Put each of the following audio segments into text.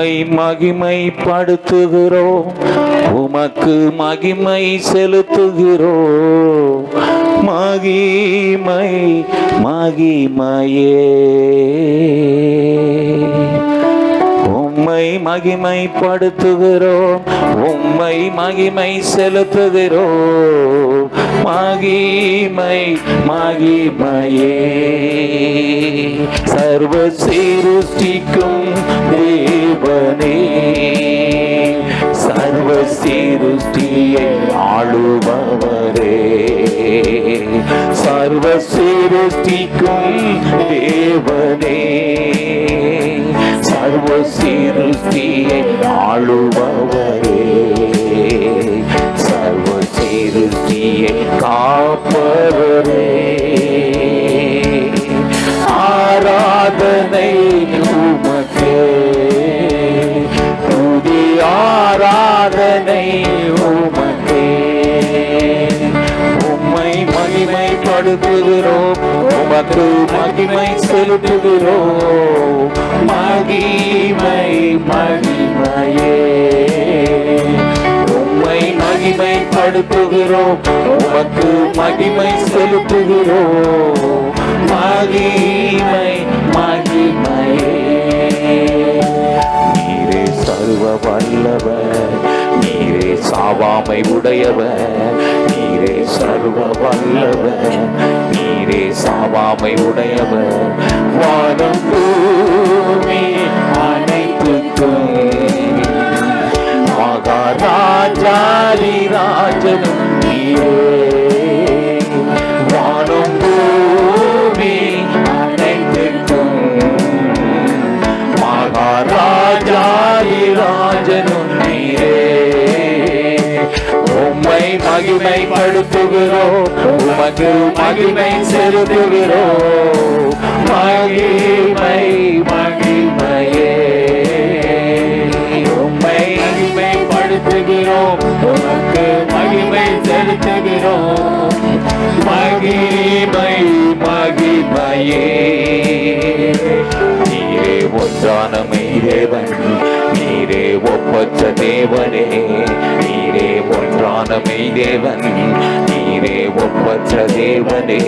உம்மை மகிமைப்படுத்துகிறோம் உமக்கு மகிமை செலுத்துகிறோம் மகிமை மகிமையே. உம்மை மகிமைப்படுத்துகிறோம். உம்மை மகிமை செலுத்துகிறோம். மகிமை மகிமையே. சர்வ சிருஷ்டிக்கும் தேவனே. சர்வ சிருஷ்டியை ஆளுபவரே. சர்வ சிருஷ்டிக்கும் தேவனே. சர்வ சிருஷ்டியை ஆளுபவரே. சர்வ சிருஷ்டியை காப்பவரே. ஆராதனை உமக்கே. துதி ஆராதனை உமக்கே. உம்மை மகிமைப்படுத்துகிறோம். உமக்கு மகிமை செலுத்துகிறோம். மகிமைப்படுத்துகிறோம் உமக்கு மகிமை செலுத்துகிறோம். மகிமை மகிமையே நீரே சர்வ வல்லவர். நீரே சாவாமை உடையவர். நீரே சர்வ வல்லவர். நீரே சாவாமை உடையவர். வானம் பூமி அனைத்துக்கும் மகாராஜாதி ராஜனும் நீரே வானம் உமக்கு மகிமை செலுத்துகிறோம். மகிமை மகிமையே. மகிமைப்படுத்துகிறோம் உமக்கு மகிமை செலுத்துகிறோம் மகிமை மகிமையே நீரே ஒன்றான மெய்தேவன் நீரே ஒப்பற்ற தேவனே நீரே ஒன்றான மெய்தேவன் நீரே ஒப்பற்ற தேவனே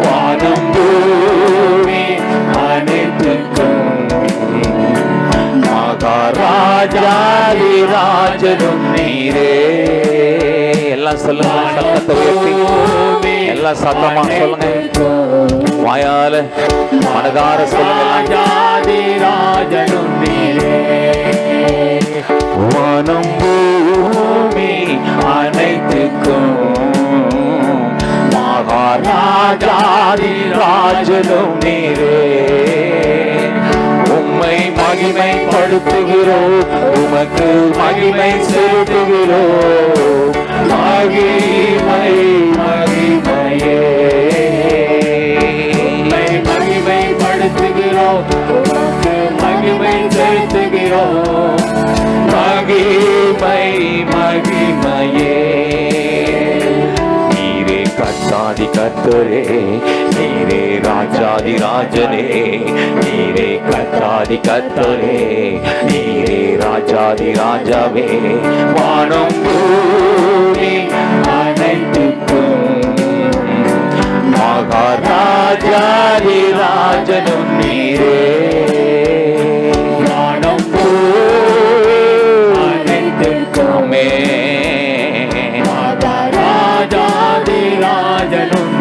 வானம் மகாராஜாதி ராஜனும் நீரே. எல்லாம் சொல்லுங்க சத்தத்தை உயர்த்தி. எல்லாம் சத்தமா சொல்லுங்க. வாயால மனதார சொல்லுங்க ராஜனும் நீரே. வானம் பூமி அனைத்துக்கும். மகாராஜாதி ராஜனும் நீரே. உம்மை மகிமைப்படுத்துகிறோம் உமக்கு மகிமை செலுத்துகிறோம் மகிமை மகிமையே. உம்மை மகிமைப்படுத்துகிறோம் உமக்கு மகிமை செலுத்துகிறோம் மகிமை மகிமையே. நீரே கத்தாதி கத்தரே நீரே ராஜாதி ராஜனே நீரே கத்தாதி கத்தரே நீரே ராஜாதி ராஜாவே. வானம் பூமி அனைத்துக்கும் மகாராஜாதி ராஜனும் நீரே. வானம் அனைத்துக்குமே ராஜாதி ராஜனும்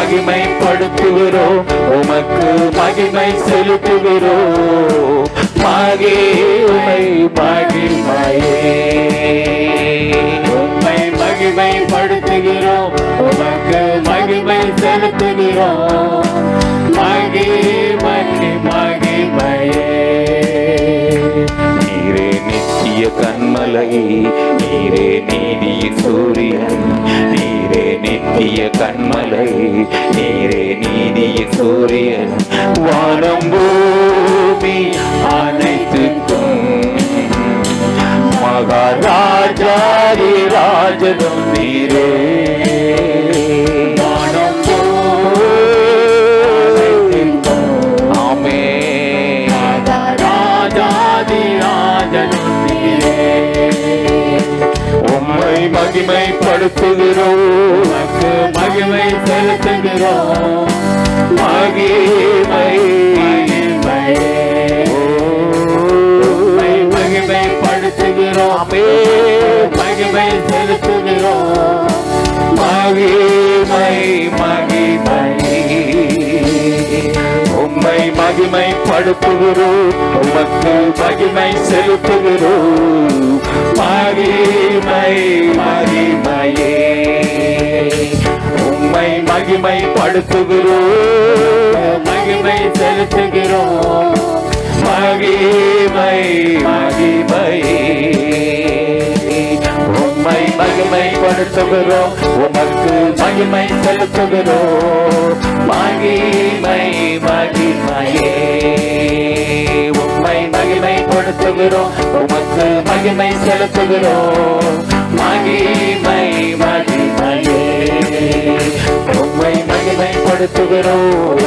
மகிமைப்படுத்துகிறோம் உமக்கு மகிமை செலுத்துகிறோம் மகிமை மகிமையே. உண்மை மகிமைப்படுத்துகிறோம் உமக்கு மகிமை செலுத்துகிறோம் மகிமை மகிமையே. நீரே நித்திய கண்மலை நீரே சூரியன் வானம் பூமி அனைத்துக்கும். மகாராஜாரி ராஜனும் நீரே. வானம் ஆமே ராஜாதி ராஜனும் நீரே உம்மை மகிமைப்படுத்துகிறோம். மகிமை செலுத்துகிறோம். மகிமை செலுத்துகிறோம் மகிமை மகிமை உம்மை மகிமைப்படுத்துகிறோம் உமக்கு மகிமை செலுத்துகிறோம் மகிமை மகிமையே உம்மை மகிமை படுத்துகிறோம். மகிமை செலுத்துகிறோம். மகிமை மகிமை. உம்மை மகிமை படுத்துகிறோம். உமக்கு மகிமை செலுத்துகிறோம். மகிமை மகிமையே. உம்மை மகிமைப்படுத்துகிறோம் உமக்கு மகிமை செலுத்துகிறோம். மகிமை மகிமையே. உம்மை மகிமைப்படுத்துகிறோம்.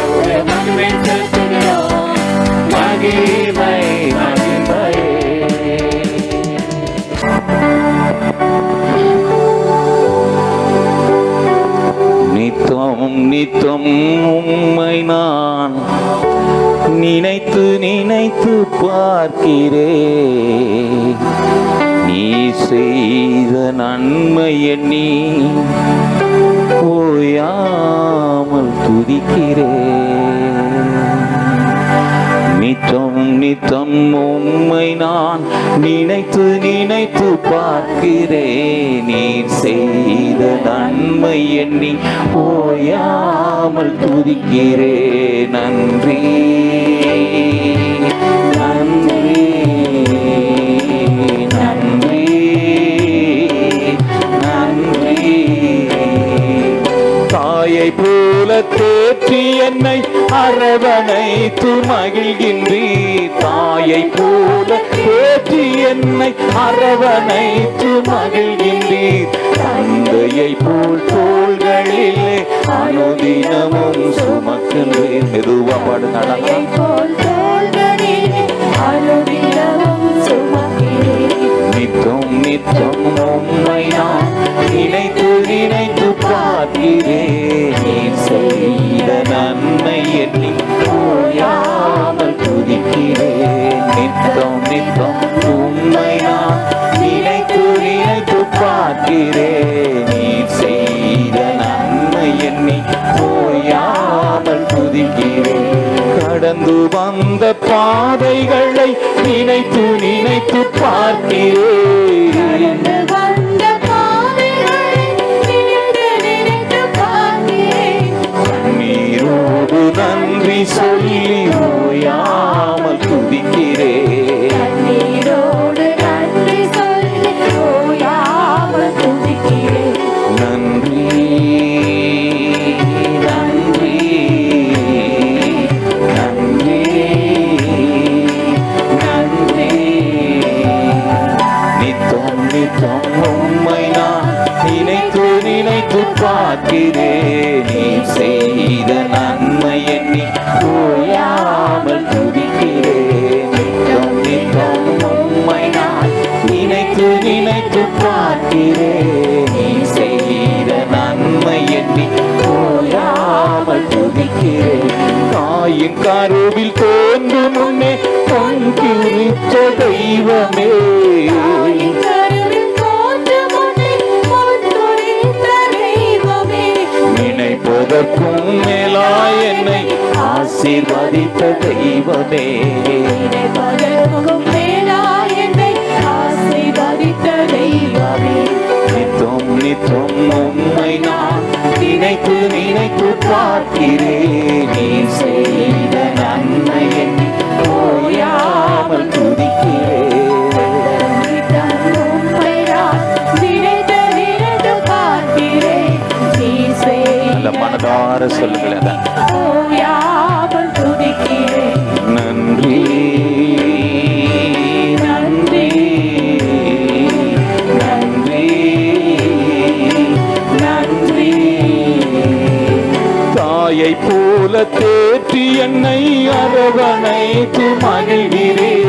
மகிமை செலுத்துகிறோம் மகிமை மகிமை. நித்தம் நித்தம் உம்மை நான் நினைத்து நினைத்து பார்க்கிறேன். நீ செய்த நன்மை எண்ணி ஓயாமல் துதிக்கிறேன் நித்தம் நித்தம் உம்மை நான் நினைத்து நினைத்து பார்க்கிறேன் நீர் செய்த நன்மை எண்ணி ஓயாமல் துதிக்கிறேன் நன்றி. என்னை அரவணைத்து மகிழ்கின்றீர். தாயை போல தேற்றி என்னை அரவணைத்து மகிழ்கின்றீர். தந்தையை போல் தோள்களிலே அனுதினமும் சுமக்கின்றேன். மெதுவா பாடு கடந்து வந்த பாதைகளை நினைத்து நினைத்து பார்க்கிறேன். கோவில் தோன்று முன்னே பொன் குறித்த தெய்வமே நினைப்பதற்கும் மேலா என்னை ஆசீர்வதித்த தெய்வமே. நித்தம் உம்மை நான் நினைத்து நினைத்து பார்க்கிறேன். நீ செய்த நன்மை எண்ணி ஓயாமல் துதிக்கிறேன் மனதார சொல்லுங்களேன். தேற்றி என்னை அரவணைத்து மகிழ்கிறேன்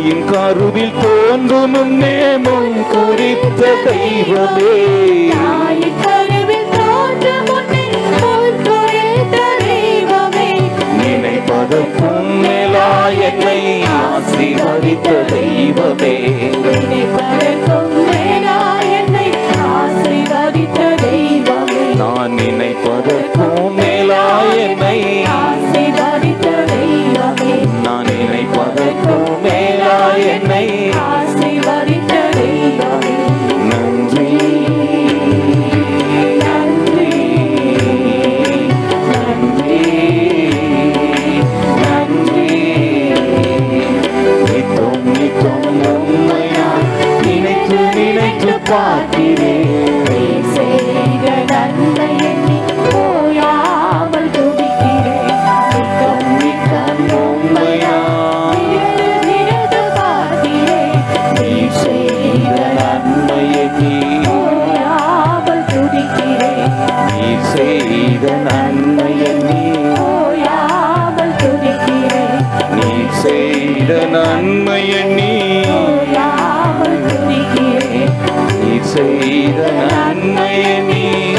தாயின் கருவில் தோன்றும் முன்னே முன் குறித்த தெய்வமே. நினைப்பதற்கும் மேலா என்னை ஆசீர்வதித்த தெய்வமே. நினைப்பதற்கும் எண்ணி நீ செய்த நன்மை எண்ணி